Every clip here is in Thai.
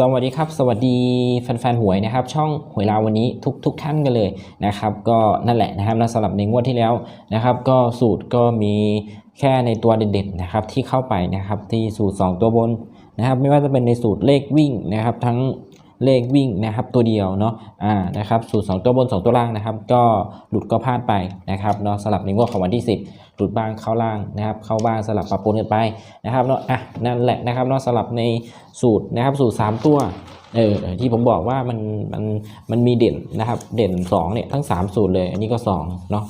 สวัสดีครับ สวัสดีแฟนๆหวยนะครับ ช่องหวยลาววันนี้ทุกทุกท่านกันเลยนะครับ ก็นั่นแหละนะครับแล้วสำหรับในงวดที่แล้วนะครับ ก็สูตรก็มีแค่ในตัวเด่นๆนะครับที่เข้าไปนะครับที่สูตร 2 ตัวบนนะครับ ไม่ว่าจะเป็นในสูตรเลขวิ่งนะครับ ทั้ง เลขวิ่งนะครับตัวเดียวเนาะอ่านะครับสูตร 2 ตัวบน 2 ตัวล่างนะครับ ก็หลุดก็พลาดไปนะครับเนาะสำหรับในงวดของวันที่ 10 หลุดบ้างเข้าล่างนะครับ เข้าบ้างสลับปรับปนกันไปนะครับเนาะอะนั่นแหละนะครับเนาะสลับในสูตรนะครับสูตร 3 ตัวเออที่ผมบอกว่ามันมันมันมีเด่นนะครับเด่น2เนี่ยทั้ง 3 สูตรเลย อันนี้ก็2เนาะ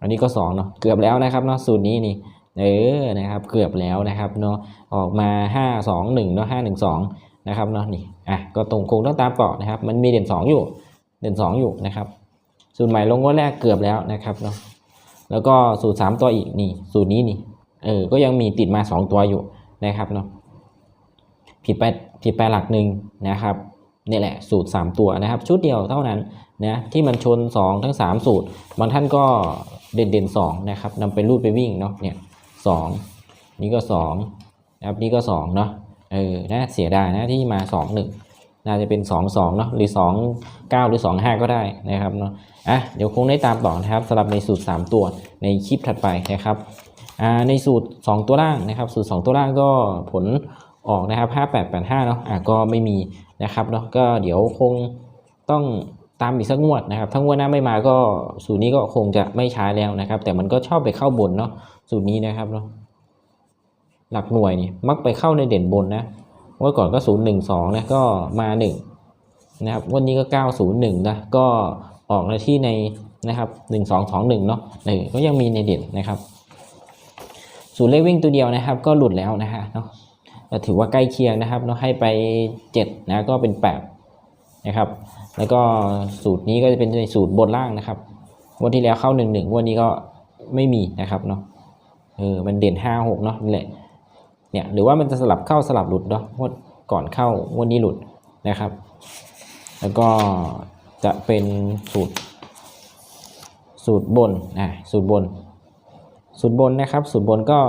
อันนี้ก็2เนาะเกือบแล้วนะครับเนาะสูตรนี้นี่เออนะครับเกือบแล้วนะครับเนาะออกมา 5 2 1เนาะ5 1 2 นะครับเนาะนี่อะก็ตรงคงต้องตามต่อนะครับ มันมีเด่น 2 อยู่ เด่น 2 อยู่นะครับ สูตรใหม่ลงงวดแรกเกือบแล้วนะครับเนาะแล้วก็สูตร 3 ตัวอีกนี่สูตรนี้นี่เออก็ยังมีติดมา 2 ตัวอยู่นะครับเนาะผิดไปผิดไปหลักหนึ่งนะครับนี่แหละสูตร 3 ตัวนะครับ ชุดเดียวเท่านั้นนะที่มันชน 2 ทั้ง 3 สูตร บางท่านก็เด่นเด่น2นะครับนำไปรูดไปวิ่งเนาะเนี่ยสนี่ก็2นะครับนี่ก็2เนาะ เออนะเสียดายนะที่มา 2 1 น่าจะเป็น 2 2เนาะหรือ 2 9 หรือ 2 5 ก็ได้นะครับเนาะอะเดี๋ยวคงได้ตามต่อนะครับสำหรับในสูตร 3 ตัวในคลิปถัดไปนะครับอ่าในสูตร 2 ตัวล่างนะครับ สูตร 2 ตัวล่างก็ผลออกนะครับ 5885เนาะอะก็ไม่มีนะครับเนาะก็เดี๋ยวคงต้องตามอีกสักงวดนะครับถ้างวดหน้าไม่มาก็สูตรนี้ก็คงจะไม่ใช้แล้วนะครับ แต่มันก็ชอบไปเข้าบนเนาะสูตรนี้นะครับเนาะ หลักหน่วยนี่มักไปเข้าในเด่นบนนะเมื่อก่อนก็ 012นะก็มา 1 นะครับวันนี้ก็ 901นะก็ออกในที่ในนะครับ 1221 เนาะเออก็ยังมีในเด่นนะครับศูนย์เลขวิ่งตัวเดียวนะครับ ก็หลุดแล้วนะฮะเนาะถือว่าใกล้เคียงนะครับเนาะให้ไป 7 นะก็เป็น8นะครับ แล้วก็สูตรนี้ก็จะเป็นในสูตรบนล่างนะครับวันที่แล้วเข้า 11 วันนี้ก็ไม่มีนะครับเนาะเออมันเด่น 5 6 เนาะนี่แหละ เนี่ยหรือว่ามันจะสลับเข้าสลับหลุดเนาะงวดก่อนเข้างวันนี้หลุดนะครับ แล้วก็จะเป็นสูตร สูตรบนอะสูตรบน สูตรบนนะครับ สูตรบนก็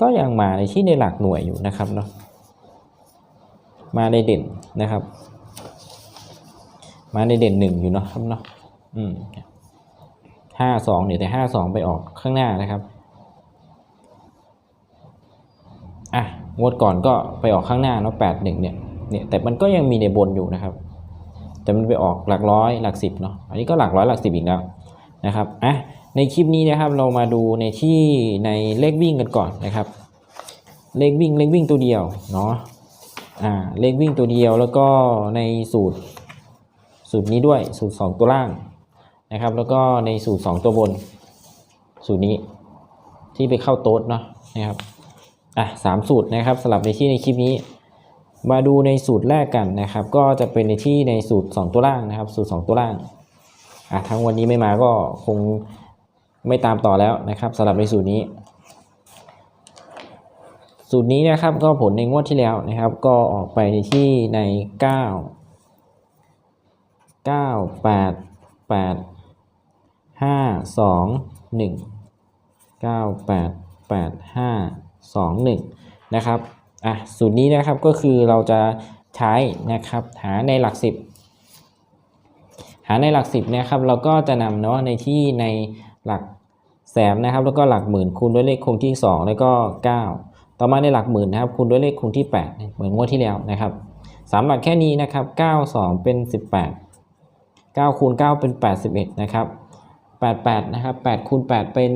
ก็ยังมาในที่ในหลักหน่วยอยู่นะครับเนาะมาในเด่นนะครับ มาในเด่นหนึ่งอยู่เนาะครับเนาะอืมห้าสองเนี่ยแต่ห้าสองไปออกข้างหน้านะครับ อะงวดก่อนก็ไปออกข้างหน้าเนาะแปดหนึ่งเนี่ยเนี่ยแต่มันก็ยังมีในบนอยู่นะครับ แต่มันไปออกหลักร้อยหลักสิบเนาะอันนี้ก็หลักร้อยหลักสิบอีกแล้วนะครับอะในคลิปนี้นะครับเรามาดูในที่ในเลขวิ่งกันก่อนนะครับ เลขวิ่งเลขวิ่งตัวเดียวเนาะอ่าเลขวิ่งตัวเดียวแล้วก็ในสูตรสูตรนี้ด้วยสูตร 2 ตัวล่างนะครับ แล้วก็ในสูตร 2 ตัวบน สูตรนี้ที่ไปเข้าโต๊ดเนาะนะครับ อะสามสูตรนะครับสลับในที่ในคลิปนี้ มาดูในสูตรแรกกันนะครับ ก็จะเป็นในที่ในสูตร 2 ตัวล่างนะครับ สูตร 2 ตัวล่างอะทั้งวันนี้ไม่มาก็คงไม่ตามต่อแล้วนะครับสำหรับในสูตรนี้ สูตรนี้นะครับก็ผลในงวดที่แล้วนะครับ ก็ออกไปในที่ใน 9 9 8 8 5 2 1 9 8 8 5 2 1นะครับอะสูตรนี้นะครับก็คือเราจะใช้นะครับหาในหลักสิบหาในหลักสิบนะครับเราก็จะนำเนาะในที่ในหลักแสนนะครับแล้วก็หลักหมื่นคูณด้วยเลขคงที่ 2 แล้วก็ 9 ต่อมาในหลักหมื่นนะครับคูณด้วยเลขคงที่ 8 เหมือนงวดที่แล้วนะครับสามหลักแค่นี้นะครับ 9 2 เป็น 18 9คูณ9เป็น 81 นะครับ 88 นะครับ 8คูณ8เป็น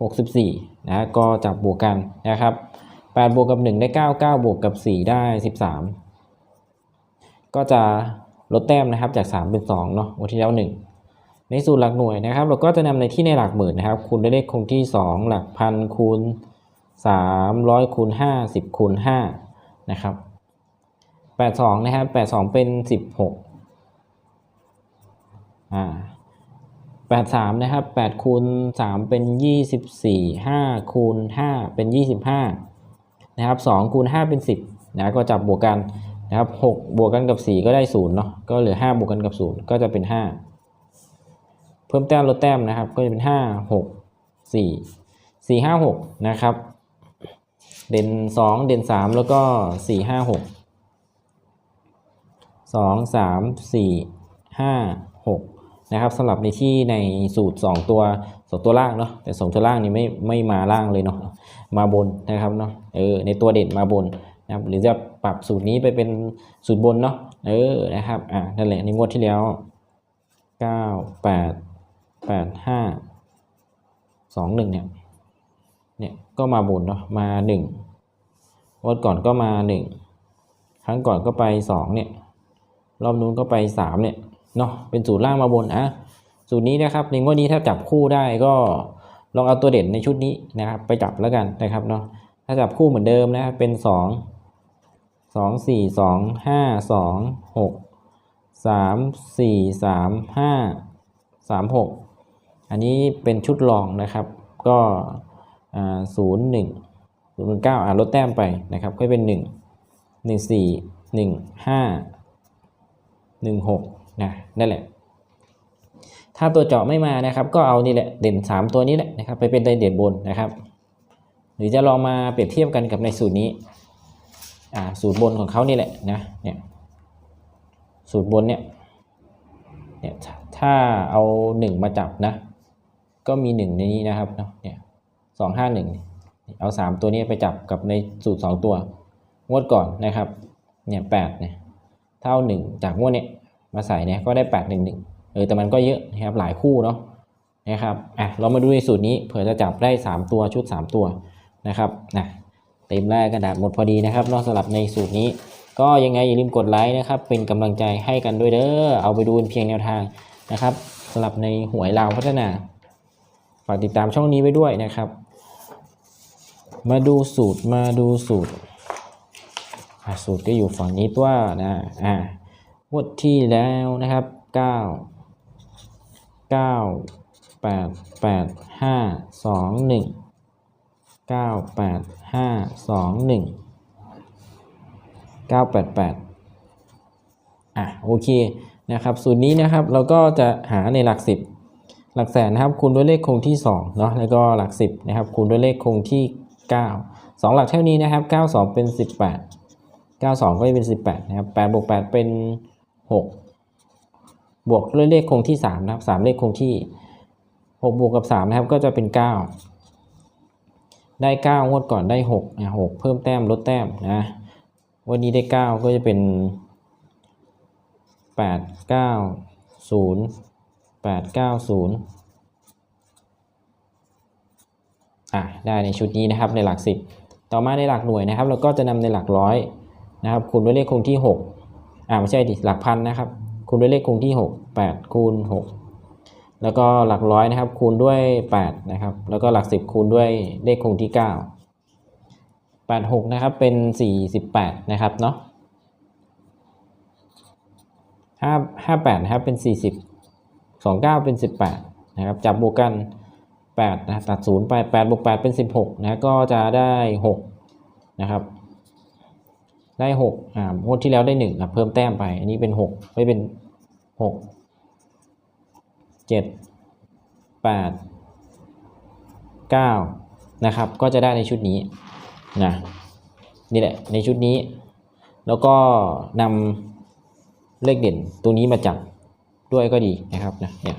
64 นะก็จับบวกกันนะครับ8บวกกับ1ได้ 9 9 บวกกับ 4 ได้ 13 ก็จะลดแต้มนะครับจาก 3 เป็น2เนาะวันที่แล้ว 1 ในสูตรหลักหน่วยนะครับ เราก็จะนำในที่ในหลักหมื่นนะครับ คูณด้วยเลขคงที่ 2 หลักพันคูณ 300คูณ5 10คูณ5นะครับ82นะครับ82 เป็น 16อ่า แปดสามนะครับแปดคูณสามเป็นยี่สิบสี่ห้าคูณห้าเป็นยี่สิบห้านะครับสองคูณห้าเป็นสิบนะก็จับบวกกันนะครับหกบวกกันกับสี่ก็ได้ศูนย์เนาะก็เหลือห้าบวกกันกับศูนย์ก็จะเป็นห้าเพิ่มแต้มลดแต้มนะครับ ก็จะเป็นห้าหกสี่สี่ห้าหกนะครับ เด่นสองเด่นสามแล้วก็สี่ห้าหกสองสามสี่ห้าหก นะครับสำหรับในที่ในสูตร 2 ตัวสองตัวล่างเนาะแต่สองตัวล่างนี่ไม่ไม่มาล่างเลยเนาะมาบนนะครับเนาะเออในตัวเด่นมาบนนะครับหรือจะปรับสูตรนี้ไปเป็นสูตรบนเนาะเออนะครับอ่านั่นแหละในงวดที่แล้วเก้าแปดแปดห้าสองหนึ่งเนี่ยเนี่ยก็มาบนเนาะมาหนึ่งวดก่อนก็มาหนึ่งครั้งก่อนก็ไปสองเนี่ยรอบนู้นก็ไปสามเนี่ย เนาะเป็นสูตรล่างมาบนอะสูตรนี้นะครับในงวดนี้ถ้าจับคู่ได้ก็ลองเอาตัวเด่นในชุดนี้นะครับ ไปจับแล้วกันนะครับเนาะถ้าจับคู่เหมือนเดิมนะครับเป็นสองสองสี่สองห้าสองหกสามสี่สามห้าสามหกอันนี้เป็นชุดรองนะครับ ก็อ่าศูนย์หนึ่งศูนย์เก้าอ่าลดแต้มไปนะครับก็เป็นหนึ่งหนึ่งสี่หนึ่งห้าหนึ่งหก นะนั่นแหละ ถ้าตัวเจาะไม่มานะครับ ก็เอานี่แหละเด่นสามตัวนี้แหละนะครับ ไปเป็นตัวเด่นบนนะครับ หรือจะลองมาเปรียบเทียบกันกับในสูตรนี้อ่าสูตรบนของเขานี่แหละนะเนี่ยสูตรบนเนี่ยเนี่ยถ้าเอาหนึ่งมาจับนะ ก็มีหนึ่งในนี้นะครับเนาะเนี่ยสองห้าหนึ่งเอาสามตัวนี้ไปจับกับในสูตรสองตัว งวดก่อนนะครับเนี่ยแปดเนี่ยเท่าหนึ่งจากงวดเนี้ย มาใส่เนี่ยก็ได้แปดหนึ่งหนึ่งเออแต่มันก็เยอะนะครับหลายคู่เนาะนะครับอะเรามาดูในสูตรนี้เผื่อจะจับได้ 3 ตัวชุด 3 ตัวนะครับนะเต็มแรกกระดาษหมดพอดีนะครับนอกสำหรับในสูตรนี้ ก็ยังไงอย่าลืมกดไลค์นะครับเป็นกำลังใจให้กันด้วยเด้อเอาไปดูเพียงแนวทางนะครับสำหรับในหวยลาวพัฒนาฝากติดตามช่องนี้ไว้ด้วยนะครับ มาดูสูตรมาดูสูตรอะสูตรก็อยู่ฝั่งนี้ตัวนะอ่า งวดที่แล้วนะครับ 9 9 8 8 5 2 1 9 8 5 2 1 9 8 8อะโอเคนะครับสูตรนี้นะครับเราก็จะหาในหลัก 10 หลักแสนนะครับคูณด้วยเลขคงที่2เนาะแล้วก็หลัก 10นะครับคูณด้วยเลขคงที่ 9 2 หลักเท่านี้นะครับ 9 2 เป็น 18 92 ก็จะเป็น 18 นะครับ8บวก8เป็น 6 บวกด้วยเลขคงที่ 3 นะครับ 3 เลขคงที่ 6 บวกกับ 3 นะครับ ก็จะเป็น 9 ได้ 9 งวดก่อนได้6นะ6เพิ่มแต้มลดแต้มนะ วันนี้ได้ 9 ก็จะเป็น 8 9 0 8 9 0อะได้ในชุดนี้นะครับในหลัก 10 ต่อมาในหลักหน่วยนะครับ เราก็จะนำในหลักร้อยนะครับคูณด้วยเลขคงที่ 6 อ่าไม่ใช่ดิหลักพันนะครับคูณด้วยเลขคงที่ 6 8 คูณ 6 แล้วก็หลักร้อยนะครับ คูณด้วย8นะครับ แล้วก็หลัก 10 คูณด้วยเลขคงที่ 9 8 6 นะครับ เป็น 48 นะครับเนาะ5 58 นะครับ เป็น 40 29 เป็น 18 นะครับ จับบวกกัน 8 นะ ตัด 0 ไป 8บวก8เป็น 16 นะ ก็จะได้ 6 นะครับ ได้หกอ่างวดที่แล้วได้หนึ่งอะเพิ่มแต้มไป อันนี้เป็นหกไม่เป็นหกเจ็ดแปดเก้านะครับ ก็จะได้ในชุดนี้นะนี่แหละในชุดนี้ แล้วก็นำเลขเด่นตัวนี้มาจับด้วยก็ดีนะครับนะเนี่ย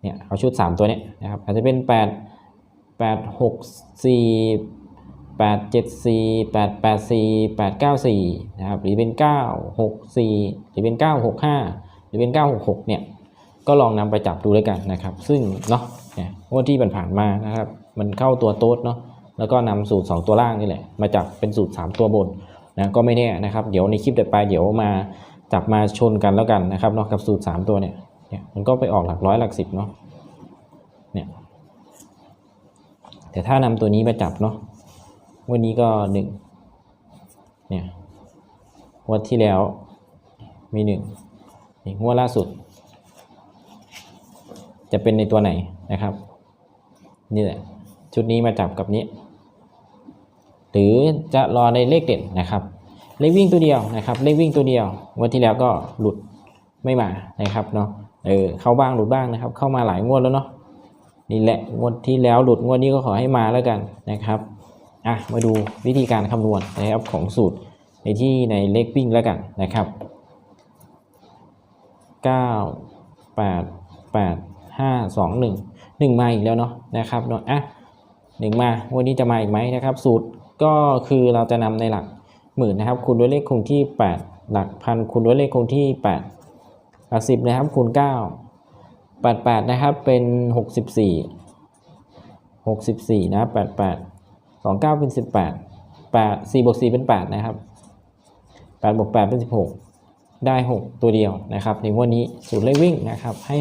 เนี่ยเอาชุด 3 ตัวเนี้ยนะครับอาจจะเป็น 8 8 6 4 8 7 4 8 8 4 8 9 4นะครับหรือเป็น 9 6 4 หรือเป็น 9 6 5 หรือเป็น 9 6 6 เนี่ยก็ลองนำไปจับดูด้วยกันนะครับ ซึ่งเนาะเนี่ยงวดที่ผ่านมานะครับ มันเข้าตัวโต๊ดเนาะแล้วก็นำสูตร 2 ตัวล่างนี่แหละ มาจับเป็นสูตร 3 ตัวบนนะก็ไม่แน่นะครับ เดี๋ยวในคลิปต่อไปเดี๋ยวมาจับมาชนกันแล้วกันนะครับเนาะกับสูตร 3 ตัวเนี่ยเนี่ยมันก็ไปออกหลักร้อยหลักสิบเนาะเนี่ยแต่ถ้านำตัวนี้มาจับเนาะ วันนี้ก็หนึ่งเนี่ยงวันที่แล้วมีหนึ่งนี่งวดล่าสุด จะเป็นในตัวไหนนะครับ นี่แหละชุดนี้มาจับกับนี้ หรือจะรอในเลขเด่นนะครับ เลขวิ่งตัวเดียวนะครับ เลขวิ่งตัวเดียววันที่แล้วก็หลุดไม่มานะครับเนาะเออเข้าบ้างหลุดบ้างนะครับ เข้ามาหลายงวดแล้วเนาะนี่แหละงวดที่แล้วหลุดงวดนี้ก็ขอให้มาแล้วกันนะครับ อะมาดูวิธีการคำนวณนะครับของสูตรในที่ในเลขวิ่งแล้วกันนะครับเก้าแปดแปดห้าสองหนึ่งหนึ่งมาอีกแล้วเนาะนะครับเนาะอะหนึ่งมาวันนี้จะมาอีกไหมนะครับ สูตรก็คือเราจะนำในหลักหมื่นนะครับคูณด้วยเลขคงที่ 8 หลักพันคูณด้วยเลขคงที่ 8 หลักสิบนะครับคูณ 9 88 นะครับเป็น 64 64 นะ 88 29เป็น18 8 4บวก4เป็น8นะครับ8บวก8เป็น16ได้6ตัวเดียวนะครับในวันนี้สูตรเลขวิ่งนะครับให้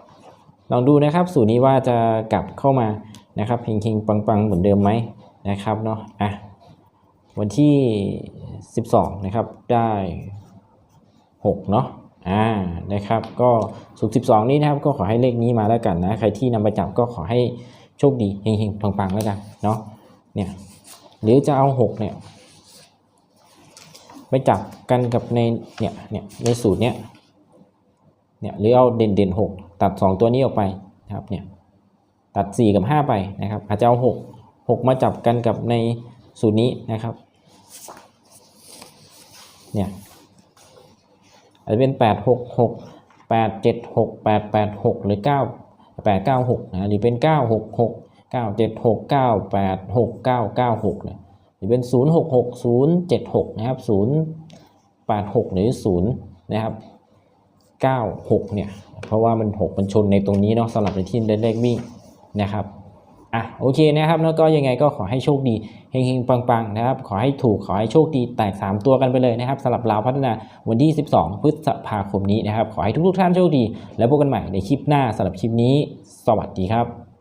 6ลองดูนะครับ สูตรนี้ว่าจะกลับเข้ามานะครับเฮงๆปังๆเหมือนเดิมไหมนะครับเนาะอะวันที่ 12 นะครับ ได้ 6 เนาะอ่านะครับ ก็สุกร์12 นี้นะครับ ก็ขอให้เลขนี้มาแล้วกันนะ ใครที่นำไปจับก็ขอให้โชคดีเฮงๆปังๆแล้วกันเนาะ เนี่ยหรือจะเอา6เนี่ยไปจับกันกับในเนี่ยเนี่ยในสูตรเนี้ยเนี่ยหรือเอาเด่นเด่นหกตัด 2 ตัวนี้ออกไปนะครับเนี่ยตัด 4 กับ 5 ไปนะครับ อาจจะเอา 6 6 มาจับกันกับในสูตรนี้นะครับเนี่ยอาจจะเป็น 8 6 6 8 7 6 8 8 6 หรือ 9 8 9 6นะหรือเป็น 9 6 6 9 7 6 9 8 6 9 9 6เนี่ยหรือเป็น 0 6 6 0 7 6 นะครับ 0 8 6 หรือ 0 นะครับ 9 6 เนี่ย เพราะว่ามัน 6 มันชนในตรงนี้เนาะสำหรับในที่เลขวิ่งนะครับอะโอเคนะครับแล้วก็ยังไงก็ขอให้โชคดีเฮงๆปังๆนะครับขอให้ถูกขอให้โชคดีแตก 3 ตัวกันไปเลยนะครับสำหรับลาวพัฒนาวันที่ 12 พฤษภาคมนี้นะครับ ขอให้ทุกๆท่านโชคดี แล้วพบกันใหม่ในคลิปหน้าสำหรับคลิปนี้ สวัสดีครับ